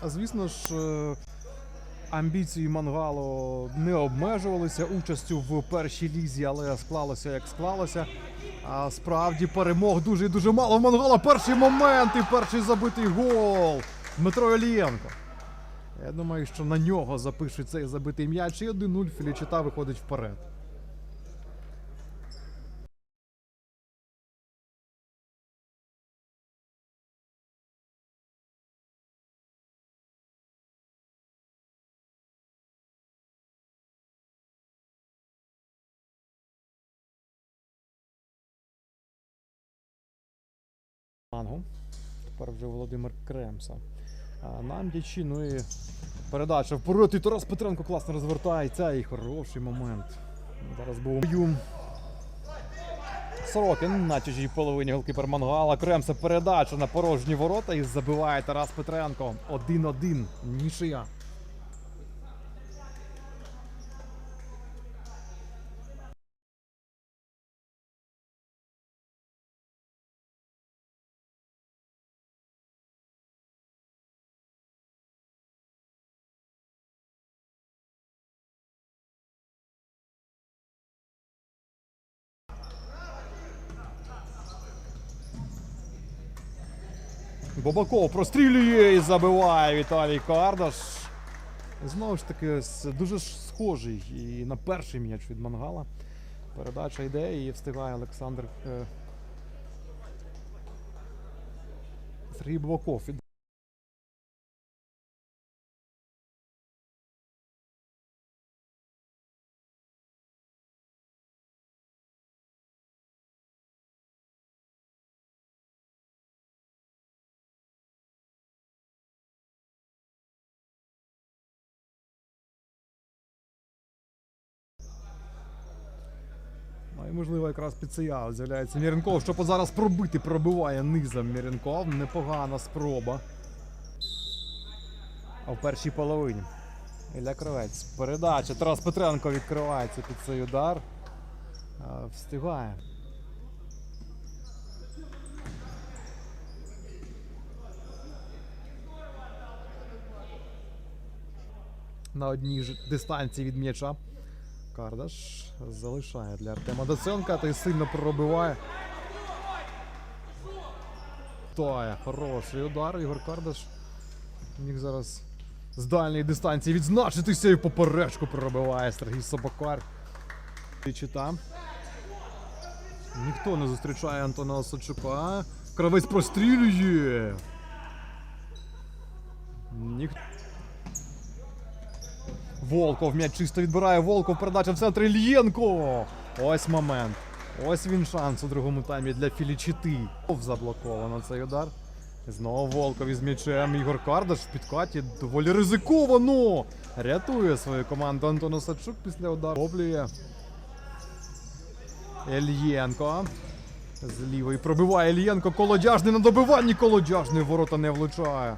А звісно ж, е, амбіції Мангало не обмежувалися участю в першій лізі, але склалося як склалося. А справді перемог дуже і дуже мало. В Мангала перший момент і перший забитий гол. Дмитро Олієнко. Я думаю, що на нього запишуть цей забитий м'яч. І 1-0 Філічита виходить вперед. Мангу. Тепер вже Володимир Кремса. А, на м'ячі, ну і передача вперед. І Тарас Петренко класно розвертається. І хороший момент. Зараз був бою. Сорокін на чужій половині голкіпер Мангала. Кремса передача на порожні ворота і забиває Тарас Петренко. 1-1. Нішия. Бобаков прострілює і забиває Віталій Кардаш. Знову ж таки, дуже схожий і на перший м'яч від Мангала. Передача йде і встигає Олександр е, Сергій Бобаков. Можливо якраз під цей аут з'являється Міренков, щоб зараз пробити, пробиває низом Міренков. Непогана спроба. А в першій половині. Ілля Кравець. Передача. Тарас Петренко відкривається під цей удар. Встигає. На одній ж дистанції від м'яча. Кардаш залишає для Артема Доценка, той сильно пробиває. Тає, хороший удар. Ігор Кардаш міг зараз з дальньої дистанції відзначитися і поперечку пробиває Сергій Собакар. Чита. Ніхто не зустрічає Антона Осадчука. Кравець прострілює. Ніхто. Волков м'яч чисто відбирає Волков. Передача в центр Ільєнко. Ось момент. Ось він шанс у другому таймі для Філічити. Заблоковано цей удар. Знову Волков із м'ячем. Ігор Кардаш в підкаті доволі ризиковано. Рятує свою команду Антон Осадчук після удару. Облює. Ільєнко. З лівої пробиває Ільєнко. Колодяжний на добиванні. Колодяжний ворота не влучає.